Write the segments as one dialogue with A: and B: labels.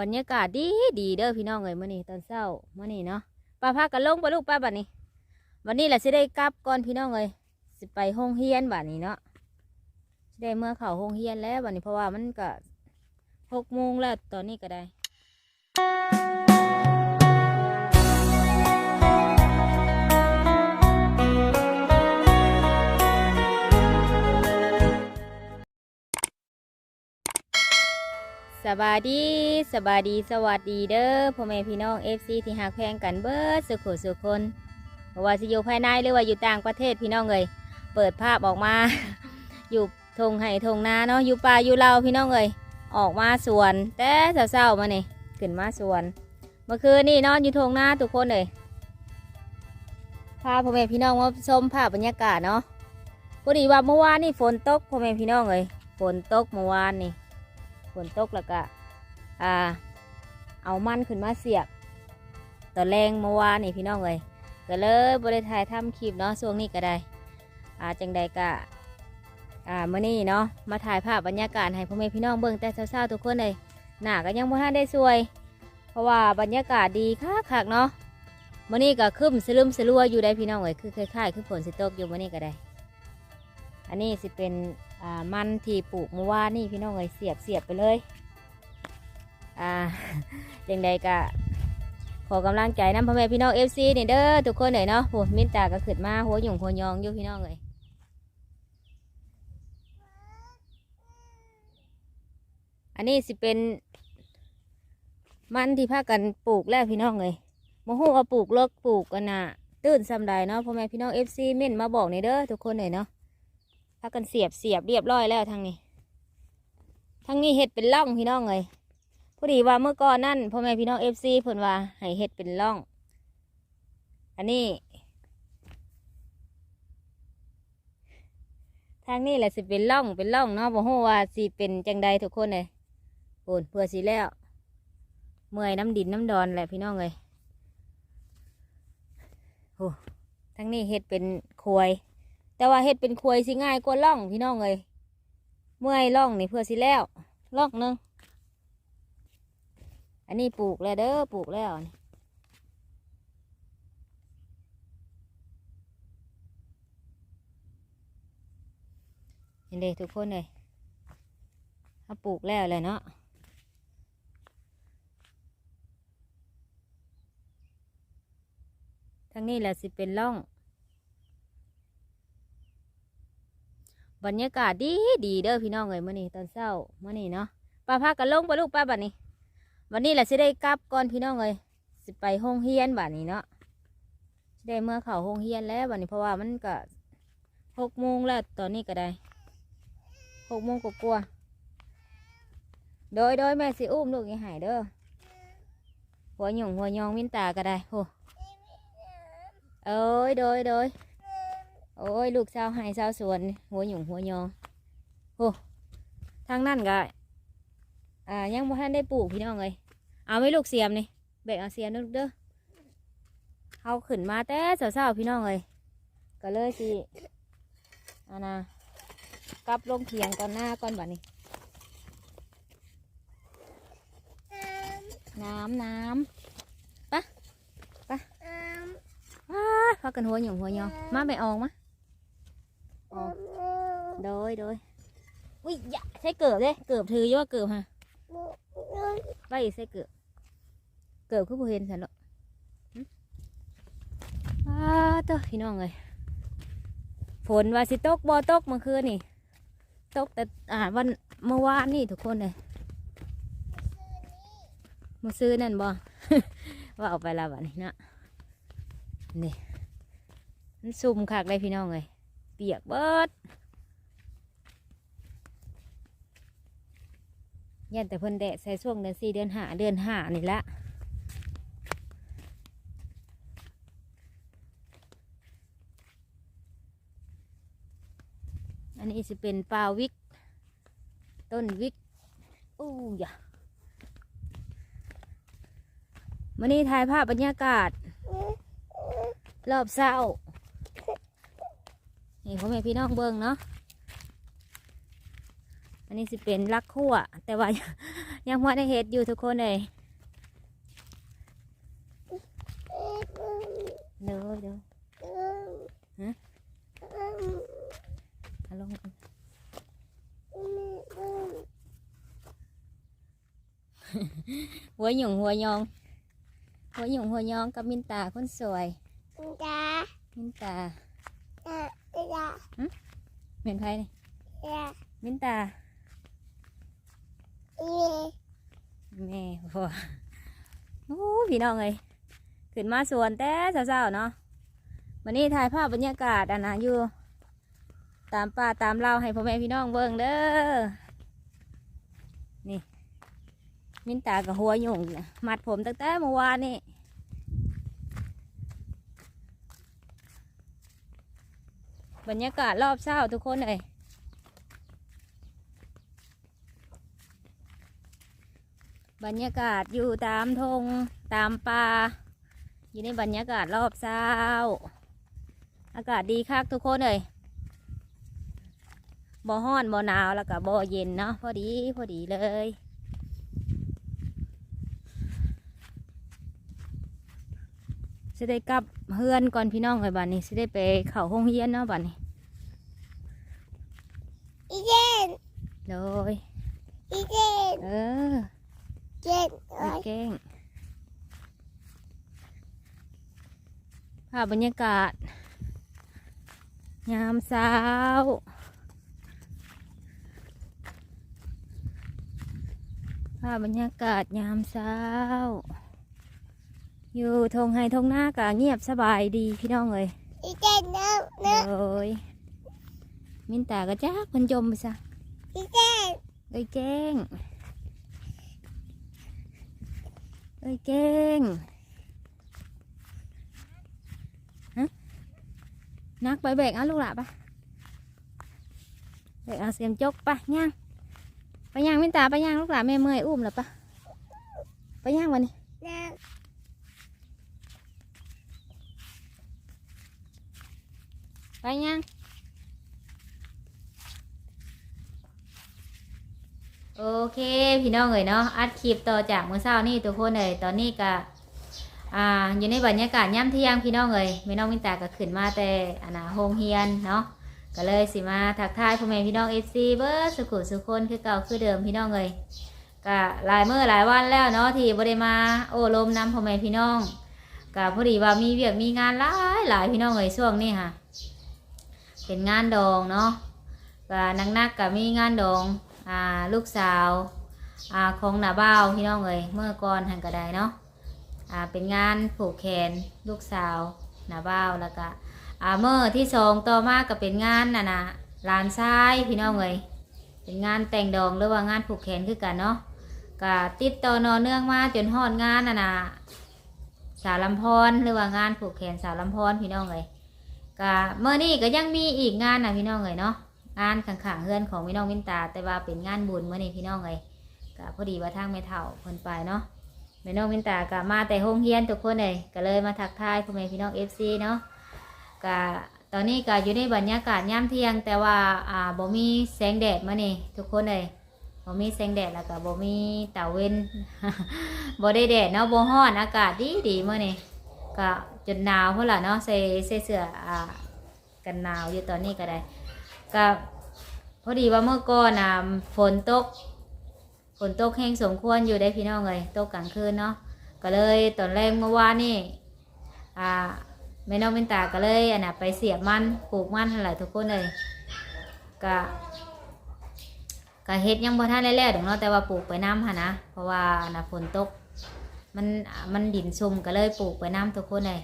A: บรรยากาศดีดีเด้อพี่น้องเอ้ยมื่อนี้ตอนเช้ามื่อนี้เนาะป้าพากันลงไปลูกป้าบัดนี้ วันนี้แหละสิได้กลับก่อนพี่น้องเอ้ยสิไปห้องเฮียนบัดนี้เนาะได้เมื่อเข่าห้องเฮียนแล้วบัดนี้เพราะว่ามันก็หกโมงแล้วตอนนี้ก็ได้ สบายดีสบายดีสวัสดีเด้อพ่อแม่พี่น้องเอฟซีที่หักแพงกันเบิดสุขสุขคนเพราะว่าสิอยู่ภายในหรือว่าอยู่ต่างประเทศพี่น้องเลยเปิดภาพออกมา อยู่ทงไห่ทงนาเนาะอยู่ป่าอยู่เราพี่น้องเลยออกมาสวน แต่เศร้าๆมาเนี่ยขึ้นมาสวน เมื่อคืนนี่นอนอยู่ทงนาทุกคนเลยพาพ่อแม่พี่น้องมาชมภาพบรรยากาศเนาะพอดีว่าเมื่อวานนี่ฝนตกพ่อแม่พี่น้องเลยฝนตกเมื่อวานนี่ นตกแล้วก็อ่าเอามันขึ้นมาเสียบตอนแรงเมื่อวานนี่พี่น้องเลยก็เลยบริถ่ายทำคลิปเนาะช่วงนี้ก็ได้อ่าจังใดก็อ่ามื่อนี้เนาะมาถ่ายภาพบรรยากาศให้พ่อแม่พี่น้องเบิ่งแต่เช้าๆทุกคนเลยหน้าก็ยังบ่ทันได้สวย เพราะว่าบรรยากาศดีคักๆเนาะมื่อนี้ก็คึ้มสลึมสลัวอยู่ได้พี่น้องเลยคือคล้ายๆคือฝนสิตกอยู่มื่อนี้ก็ได้ อันนี้สิเป็น อ่ามันที่ปลูกเมื่อวานนี่พี่น้องเลยเสียบเสียบไปเลยอ่าจังใดก็ขอกำลังใจน้ำพ่อแม่พี่น้องเอฟซีนี่เด้อทุกคนเลยเนาะโหมินตาก็ขึ้นมาหัวหยุ่งหัวยองอยู่พี่น้องเลยอันนี้สิเป็น มันที่พากันปลูกแล้วพี่น้องเลยโมโหว่าปลูกเลิกปลูกกันน่ะตื่นสำใดเนาะพ่อแม่พี่น้องเอฟซีเม่นมาบอกนี่เด้อทุกคนเลยเนาะ พากันเสียบเสียบเรียบร้อยแล้วทางนี้ทางนี้เห็ดเป็นร่องพี่น้องเลยพอดีว่าเมื่อก่อนนั่นพ่อแม่พี่น้องเอฟซีเพิ่นว่าให้เห็ดเป็นร่อง อันนี้ ทางนี้แหละสิเป็นร่องเป็นร่องเนาะบ่ฮู้ว่าสิเป็นจังใดทุกคนเลยโอนเพื่อสิแล้ว เมื่อยน้ำดินน้ำดอนแหละพี่น้องเลยโอ้ทางนี้เห็ดเป็นควย แต่ว่าเฮ็ดเป็นควยสิง่ายกว่าล่องพี่น้องเลยเมื่อยล่องนี่เพื่อสิแล้วล่องนึงอันนี้ปลูกแล้วเด้อปลูกแล้วเห็นเด็ทุกคนเลยเขาปลูกแล้วเลยเนาะทางนี้แหละสิเป็นล่อง บรรยากาศดีดีเด้อพี่น้องเอ้ยมื่อนี้ตอนเช้ามื่อนี้เนาะป้าพากันลงปลูกป้าบัดนี้วันนี้แหละสิได้กลับก่อนพี่น้องเอ้ยสิไปห้องเฮียนบัดนี้เนาะสิได้เมื่อเข้าห้องเฮียนแล้วบัดนี้เพราะว่ามันก็หกโมงแล้วตอนนี้ก็ได้หกโมงกว่าๆโดยโดยแม่สิอุ้มลูกยังหายเด้อหัวหยุ่งหัวยองวินตาก็ได้โหเอ้ยโดยโดย โอ้ย ลูกสาวใหายสาวสวน หัวหยุ่งหัวยอโอ้ทางนั่นก็อ่ายังบ่ทันได้ปลูกพี่น้องเลยเอาไหม่ลูกเสียมนี่แบกเอาเสียมเด้อลูกเด้อเขาขึ้นมาแต่เช้าๆพี่น้องเลยก็เลยสิอานะกลับลงเถียงก่อนหน้าก่อนบัดนี้น้ำน้ำปะปะว้าพากันหัวหยุ่งหัวยอมาไปออกมาออก โดยโดยอุ้ยอย่าใช้เกือบเลยเกือบถืออยู่ว่าเกือบฮะไปใส่เกือบเกือบคือผู้เห็นสันหรอกอ้าเต้อพี่น้องเลยฝนว่าสิตกบ่ตกเมื่อคืนนี่ตกแต่อ่าวันเมื่อวานนี่ทุกคนเลยมาซื้อนั่นบ่ ว่าเอาไปและวันนี้นะนี่มันซุ่มคักเลยพี่น้องเลยเปียกเบิด ยันแต่เพิ่นแดดใส่ช่วงเดือนสี่เดือนห้าเดือนห้านี่ละอันนี้จะเป็นปลาวิก ต้นวิกอู้ยะมันนี้ถ่ายภาพบรรยากาศ รอบเศร้านี่พ่อแม่พี่น้องเบิ่งเนาะ อันนี้สิเป็นลักขั่วแต่ว่ายังว่าได้เฮ็ดอยู่ทุกคนเลยเด้อเด้อเอาลงก่อนหัวหยุ่งหัวยอง หัวหยุ่งหัวยองกับมินตาคนสวย มินตาเหม็นไพ่นี่มินตา แม่พ่อโอ้พี่น้องเอ้ยขึ้นมาสวนแต่เช้าๆเนาะวันนี้ถ่ายภาพบรรยากาศอันนะอยู่ ตามป่าตามเราให้พ่อแม่พี่น้องเบิ่งเด้อนี่มินตากับหัวยุ่งน่ะมัดผมตั้งแต่เมื่อวานนี่บรรยากาศรอบเช้าทุกคนเลย บรรยากาศอยู่ตามทงตามป่าอยู่ในบรรยากาศรอบเช้า อากาศดีคักทุกคนเลยบ่ฮ้อนบ่หนาวแล้วก็บ่เย็นเนาะพอดีพอดีเลยสิได้กลับเฮือนก่อนพี่น้องเลยบัดนี้สิได้ไปเข้าห้องเรียนเนาะบัดนี้โดยเออ โอเคงภาพบรรยากาศ ยามเช้า ภาพบรรยากาศยามเช้า อยู่ทงไฮทงหน้ากะเงียบสบายดีพี่น้องเลยเลยมินตากระจักมันจมไปซะเลยแจ้ง เอ้ยเก่งฮะนักไปแบกเอาลูกหล่ะปะแบกเอาเสียมจกปะย่างไปย่างมินตาไปย่างลูกหล่ะแม่เมื่อยอุ้มหรอปะไปย่างวันนี้ไปย่าง โอเคพี่น้องเอ๋ยเนาะอัดคลิปต่อจากเมื่อเช้านี่ทุกคนเอ๋ยตอนนี้ก็อ่าอยู่ในบรรยากาศย่ำเที่ยงพี่น้องเอ๋ยแม่น้องมินตาก็ขึ้นมาแต่อันนะโฮงเฮียนเนาะก็เลยสิมาทักทายพ่อแม่พี่น้องเอซีเบิร์สุขุสุคนคือเก่าคือเดิมพี่น้องเอ๋ยก็หลายเมื่อหลายวันแล้วเนาะที่บ่ได้มาโอ้ลมน้ำพ่อแม่พี่น้องก็พอดีว่ามีเวียกมีงานหลายหลายพี่น้องเอ๋ยช่วงนี้ค่ะเป็นงานดองเนาะก็นักๆก็มีงานดอง อ่าลูกสาวอ่าของนาบ้าวพี่น้องเอ้ยเมื่อก่อนหันกระไดเนาะอ่าเป็นงานผูกแขนลูกสาวนาบ้าวแล้วก็อ่าเมื่อที่สองต่อมาก็เป็นงานน่ะนะลานทรายพี่น้องเอ้ยเป็นงานแต่งดองหรือว่างานผูกแขนคือกันเนาะก็ติดต่อนอเนื่องมาจนฮอดงานน่ะนะสาวลำพรหรือว่างานผูกแขนสาวลำพรพี่น้องเอ้ยก็เมื่อนี้ก็ยังมีอีกงานน่ะพี่น้องเอ้ยเนาะ งานข้างๆเฮือนของพี่น้องวินตา แต่ว่าเป็นงานบุญเมื่อนี้พี่น้องเลยก็พอดีว่าทางแม่เฒ่าเพิ่นไปเนาะแม่น้องวินตาก็มาแต่โรงเรียนทุกคนเลยก็เลยมาทักทายพ่อแม่พี่น้องเอฟซีเนาะก็ตอนนี้ก็อยู่ในบรรยากาศยามเที่ยง แต่ว่าอ่าบ่มีแสงแดดมานี่ทุกคนเลยบ่มีแสงแดดแล้วก็บ่มีตาเว้นบ่ได้แดดเนาะบ่ร้อนอากาศดีดีๆมื้อนี้ก็จนหนาวเพุ่นล่ะเนาะใส่ใส่เสื้ออ่ากันหนาวอยู่ตอนนี้ก็ได้ ก็พอดีว่าเมื่อก่อนน่ะฝนตกฝนตกแห้งสมควรอยู่ได้พี่น้องเลยตกกลางคืนเนาะก็เลยตอนแรกเมื่อวานนี่อ่าแม่น้องเป็นตาก็เลยอันน่ะไปเสียบมันปลูกมันอะไรทุกคนเลยก็ก็เฮ็ดยังบ่ทันได้แล้วดอกเนาะแต่ว่าปลูกไปน้ำค่ะนะเพราะว่าอันน่ะฝนตกมันมันดินซุ่มก็เลยปลูกไปน้ำทุกคนเลย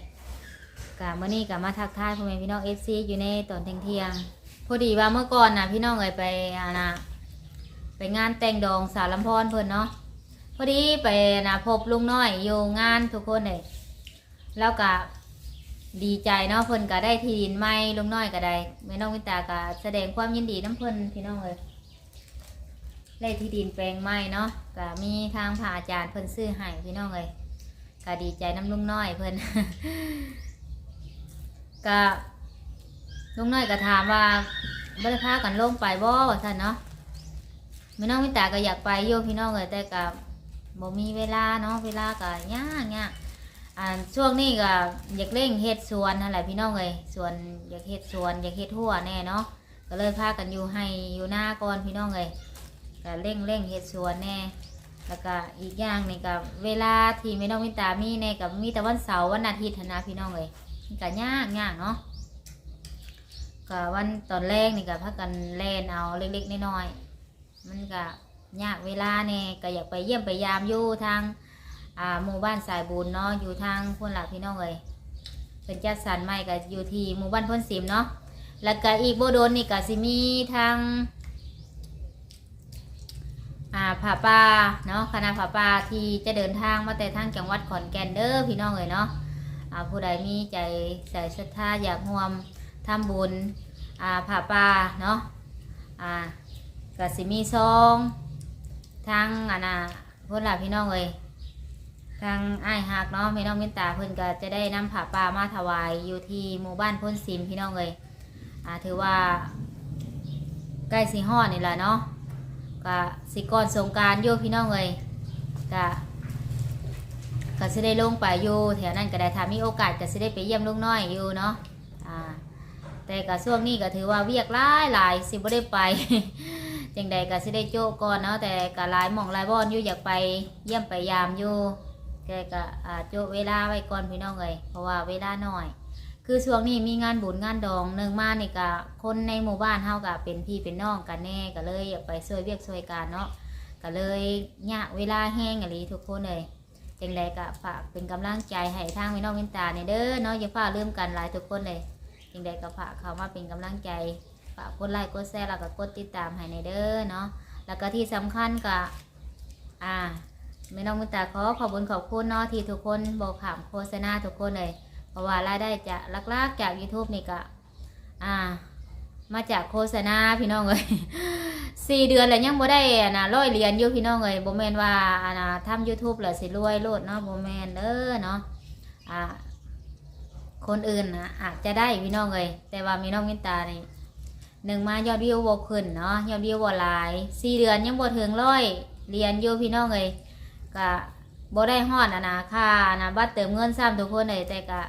A: ก็เมื่อนี้ก็มาทักทายพ่อแม่พี่น้องเอฟซีอยู่ในตอนเที่ยง พอดีว่าเมื่อก่อนนะพี่น้องเอ่ยไปอานะไปงานแต่งดองสาวลำพอนเพิ่นเนาะพอดีไปนะพบลุงน้อยอยู่งานทุกคนเลยแล้วก็ดีใจเนาะเพิ่นก็ได้ที่ดินใหม่ลุงน้อยก็ได้แม่น้องวิตาก็แสดงความยินดีน้ำเพิ่นพี่น้องเลยได้ที่ดินแปลงใหม่เนาะก็มีทางพระอาจารย์เพิ่นซื้อให้พี่น้องเลยก็ดีใจน้ำลุงน้อยเพิ่นก็ ลุงน้อยก็ถามว่าบริพากันลงไปบ่ว่าท่านเนาะม่น้องมิตาก็อยากไปโยพี่น้องเลยแต่กับบ่มีเวลาเนาะเวลาก็ยากยากอ่าช่วงนี้ก็อยากเร่งเฮ็ดสวนนั่นแหละพี่น้องเลยสวนอยากเฮ็ดสวนอยากเฮ็ดทั่วแน่เนาะก็เลยพากันอยู่ให้อยู่หน้าก่อนพี่น้องเลยก็เร่งเร่งเฮ็ดสวนแน่แล้วก็อีกอย่างนี่ก็เวลาที่ม่น้องมิตามีแน่กับมีแต่วันเสาร์วันอาทิตย์นะพี่น้องเลยก็ยากยากเนาะ ก็วันตอนแรกนี่ก็พากันเล่นเอาเล็กๆน้อยๆมันก็ยากเวลาเนี่ยก็อยากไปเยี่ยมไปยามอยู่ทางอ่าหมู่บ้านสายบุญเนาะอยู่ทางพุนหลักพี่น้องเลยเป็นจัดสรรใหม่ก็อยู่ที่หมู่บ้านพ้นสิมเนาะแล้วก็อีกโบโดนนี่ก็สิมีทางอ่าผาป่าเนาะคณะผาป่าที่จะเดินทางมาแต่ทางจังหวัดขอนแก่นเด้อพี่น้องเลยเนาะอ่าผู้ใดมีใจใส่ศรัทธาอยากร่วม ทำบุญอ่าผาป่าเนาะอ่าก็สิมีซองทางอันน่ะเพื่อนหลับพี่น้องเลยทางไอ้หักเนาะพี่น้องเมตตาเพื่อนก็จะได้นำผ้าป่ามาถวายอยู่ที่หมู่บ้านพ้นสิมพี่น้องเลยอ่าถือว่าใกล้สีฮอดนี่แหละเนาะก็สิก่อนสงการโยพี่น้องเลยก็ก็สิได้ลงไปอยู่แถวนั้นก็ได้ถ้ามีโอกาสก็สิได้ไปเยี่ยมลูกน้อยอยู่เนาะ แต่ก็ช่วงนี้ก็ถือว่าเวียกหลายหลายสิบ่ได้ไป จังใดก็สิได้โจก่อนเนาะแต่ก็หลายหม่องหลายบ่อนอยู่อยากไปเยี่ยมไปยามอยู่แกก็อ่าโจเวลาไว้ก่อนพี่น้องเลยเพราะว่าเวลาน้อย คือช่วงนี้มีงานบุญงานดองหนึ่งมานี่ก็คนในหมู่บ้านเฮาก็เป็นพี่เป็นน้องกันแน่ก็เลยอยากไปช่วยเวียกช่วยการเนาะก็เลยยากเวลาแห้งอะไรทุกคนเลยจังใดก็ฝากเป็นกำลังใจให้ทางพี่น้องวินตาเนี่ยเด้อเนาะอย่าฝ่าลืมกันหลายทุกคนเลย ยังไดก็ฝากเขามาเป็นกำลังใจฝากกดไลค์กดแชร์แล้วก็กดติดตามให้ในเด้อเนาะแล้วก็ที่สำคัญก็อ่าไม่น้องมุตตาขอขอบคุณขอบคุณเนาะที่ทุกคนบอกขามโฆษณาทุกคนเลย เพราะว่ารายได้จะลักๆจาก YouTube นี่ก็อ่า มาจากโฆษณาพี่น้องเลย สี่เดือนแล้วยังบ่ได้อะนะร้อยเหรียญอยู่พี่น้องเลยบ่แมนว่าอ่านะทำ YouTube แล้วสิรวยโลดเนาะบ่แมนเด้อเนาะอ่า คนอื่นนะอาจจะได้พี่น้องเลยแต่ว่ามีน้องมินตานี่หนึ่งมายอดวิวบวขึ้นเนาะยอดวิวบวหลายสี่เดือนยังบ่ถึงร้อยเรียนอยู่พี่น้องเลยก็บ่ได้ฮอดอะนะค่านะบัตรเติมเงินซ้ำทุกคนเลยแต่ก็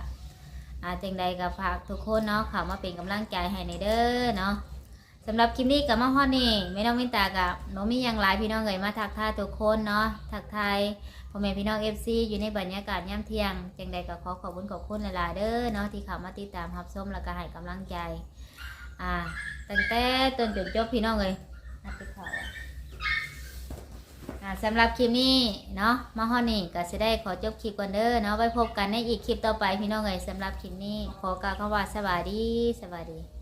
A: อาจังใดก็ฝากทุกคนเนาะเข้ามาเป็นกำลังใจให้ในเด้อเนาะสำหรับคลิปนี้กับมาฮอดนี่ไม่น้องมินตากับน้องมีหยังหลายพี่น้องเลยมาทักทายทุกคนเนาะทักทาย พ่อแม่พี่น้องเอฟซีอยู่ในบรรยากาศย่ำเที่ยงจังใดก็ขอขอบคุณขอบคุณหลายๆเด้อเนาะที่เข้ามาติดตามรับชมแล้วก็ให้กำลังใจ อ่าตั้งแต่ต้นจนจบพี่น้องเลยนับไปเขาอ่าสำหรับคลิปนี้เนาะมาฮอนี่ก็จะได้ขอจบคลิปกันเด้อเนาะไว้พบกันในอีกคลิปต่อไปพี่น้องเลยสำหรับคลิปนี้ขอกล่าวคำว่าสวัสดีสวัสดี